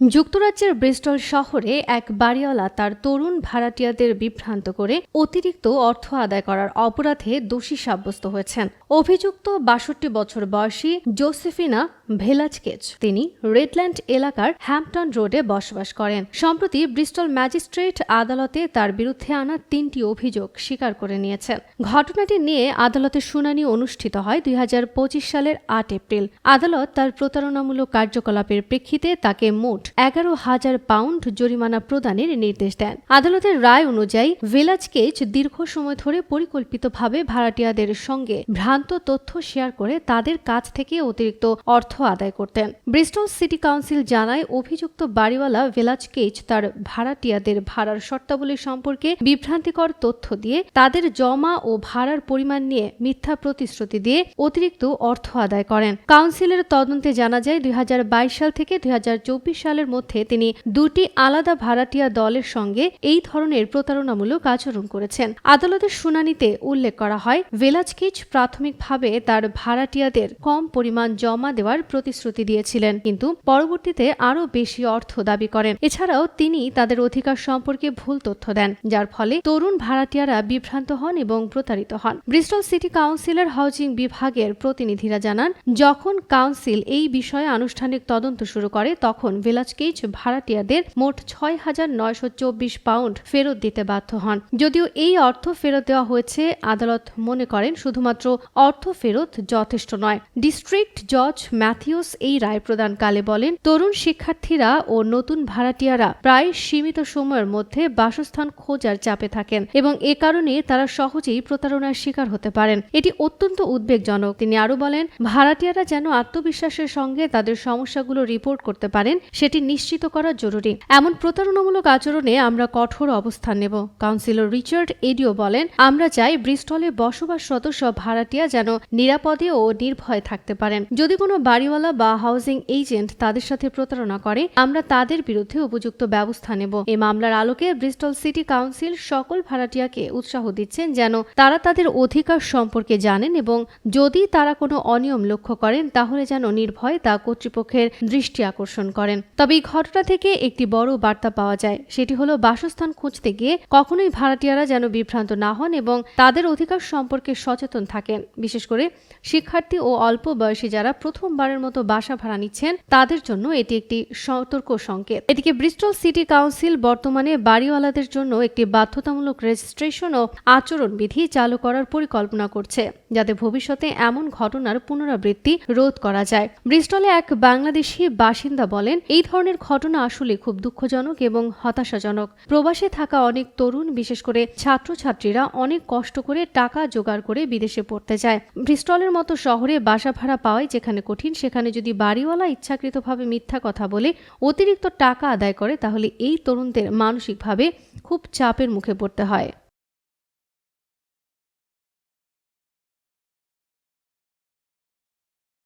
যুক্তরাজ্যের ব্রিস্টল শহরে এক বাড়িওয়ালা তার তরুণ ভাড়াটিয়াদের বিভ্রান্ত করে অতিরিক্ত অর্থ আদায় করার অপরাধে দোষী সাব্যস্ত হয়েছেন। অভিযুক্ত বাষট্টি বছর বয়সী জোসেফিনা ভেলাজকেচ তিনি রেডল্যান্ড এলাকার হ্যাম্পটন রোডে বসবাস করেন। সম্প্রতি ব্রিস্টল ম্যাজিস্ট্রেট আদালতে তার বিরুদ্ধে আনা তিনটি অভিযোগ স্বীকার করে নিয়েছেন। ঘটনাটি নিয়ে আদালতের শুনানি অনুষ্ঠিত হয় দুই হাজার পঁচিশ সালের আট এপ্রিল। আদালত তার প্রতারণামূলক কার্যকলাপের প্রেক্ষিতে তাকে মোট এগারো হাজার পাউন্ড জরিমানা প্রদানের নির্দেশ দেন। আদালতের রায় অনুযায়ী ভিলাজ কেজ দীর্ঘ সময় ধরে পরিকল্পিতভাবে ভাড়াটিয়াদের সঙ্গে ভ্রান্ত তথ্য শেয়ার করে তাদের কাছ থেকে অতিরিক্ত অর্থ আদায় করতেন। ব্রিস্টল সিটি কাউন্সিল জানায়, অভিযুক্ত বাড়িওয়ালা ভিলাজ কেজ তার ভাড়াটিয়াদের ভাড়ার শর্তাবলী সম্পর্কে বিভ্রান্তিকর তথ্য দিয়ে তাদের জমা ও ভাড়ার পরিমাণ নিয়ে মিথ্যা প্রতিশ্রুতি দিয়ে অতিরিক্ত অর্থ আদায় করেন। কাউন্সিলের তদন্তে জানা যায়, দুই হাজার বাইশ সাল থেকে দুই চব্বিশ সালের মধ্যে তিনি দুটি আলাদা ভাড়াটিয়া দলের সঙ্গে এই ধরনের প্রতারণামূলক আচরণ করেছেন। আদালতের শুনানিতে উল্লেখ করা হয়, ভেলাজকিচ প্রাথমিকভাবে তার ভাড়াটিয়াদের কম পরিমাণ জমা দেওয়ার প্রতিশ্রুতি দিয়েছিলেন, কিন্তু পরবর্তীতে আরও বেশি অর্থ দাবি করেন। এছাড়াও তিনি তাদের অধিকার সম্পর্কে ভুল তথ্য দেন, যার ফলে তরুণ ভাড়াটিয়ারা বিভ্রান্ত হন এবং প্রতারিত হন। ব্রিস্টল সিটি কাউন্সিলের হাউজিং বিভাগের প্রতিনিধিরা জানান, যখন কাউন্সিল এই বিষয়ে আনুষ্ঠানিক তদন্ত শুরু করে, তখন ভেলাজকেইচ ভাড়াটিয়াদের মোট ছয় হাজার নয়শো চব্বিশ পাউন্ড ফেরত দিতে বাধ্য হন। যদিও এই অর্থ ফেরত দেওয়া হয়েছে, আদালত মনে করেন শুধুমাত্র অর্থ ফেরত যথেষ্ট নয়। ডিস্ট্রিক্ট জজ ম্যাথিউস এই রায় প্রদানকালে বলেন, তরুণ শিক্ষার্থীরা ও নতুন ভাড়াটিয়ারা প্রায় সীমিত সময়ের মধ্যে বাসস্থান খোঁজার চাপে থাকেন এবং এ কারণে তারা সহজেই প্রতারণার শিকার হতে পারেন। এটি অত্যন্ত উদ্বেগজনক। তিনি আরও বলেন, ভাড়াটিয়ারা যেন আত্মবিশ্বাসের সঙ্গে তাদের সমস্যাগুলো রিপোর্ট করতে পারেন, সেটি নিশ্চিত করা জরুরি। এমন প্রতারণামূলক আচরণে আমরা কঠোর অবস্থান নেব, কাউন্সিলর রিচার্ড এডিও বলেন। আমরা চাই ব্রিস্টলে বসবাসরত সব ভাড়াটিয়া যেন নিরাপদে ও নির্ভয়ে থাকতে পারেন। যদি কোনো বাড়িওয়ালা বা হাউজিং এজেন্ট তাদের সাথে প্রতারণা করে, আমরা তাদের বিরুদ্ধে উপযুক্ত ব্যবস্থা নেব। এই মামলার আলোকে ব্রিস্টল সিটি কাউন্সিল সকল ভাড়াটিয়াকে উৎসাহ দিচ্ছেন যেন তারা তাদের অধিকার সম্পর্কে জানেন এবং যদি তারা কোনো অনিয়ম লক্ষ্য করেন, তাহলে যেন নির্ভয়ে তা কর্তৃপক্ষের দৃষ্টি আকর্ষণ করেন। তবে এই ঘটনা থেকে একটি বড় বার্তা পাওয়া যায়। সেটি হলো, বাসস্থান খুঁজতে গিয়ে কখনোই ভাড়াটিয়ারা যেন বিভ্রান্ত না হন এবং তাদের অধিকার সম্পর্কে সচেতন থাকেন। বিশেষ করে শিক্ষার্থী ও অল্প বয়সী যারা প্রথমবারের মতো বাসা ভাড়া নিচ্ছেন, তাদের জন্য এটি একটি সতর্ক সংকেত। এদিকে ব্রিস্টল সিটি কাউন্সিল বর্তমানে বাড়িওয়ালাদের জন্য একটি বাধ্যতামূলক রেজিস্ট্রেশন ও আচরণবিধি চালু করার পরিকল্পনা করছে, যাতে ভবিষ্যতে এমন ঘটনার পুনরাবৃত্তি রোধ করা যায়। ব্রিস্টলে এক বাংলাদেশি বাসিন্দা বলেন, এই ধরনের ঘটনা আসলে খুব দুঃখজনক এবং হতাশাজনক। প্রবাসে থাকা অনেক তরুণ, বিশেষ করে ছাত্রছাত্রীরা অনেক কষ্ট করে টাকা জোগাড় করে বিদেশে পড়তে যায়। ব্রিস্টলের মতো শহরে বাসা ভাড়া পাওয়াই যেখানে কঠিন, সেখানে যদি বাড়িওয়ালা ইচ্ছাকৃতভাবে মিথ্যা কথা বলে অতিরিক্ত টাকা আদায় করে, তাহলে এই তরুণদের মানসিকভাবে খুব চাপের মুখে পড়তে হয়।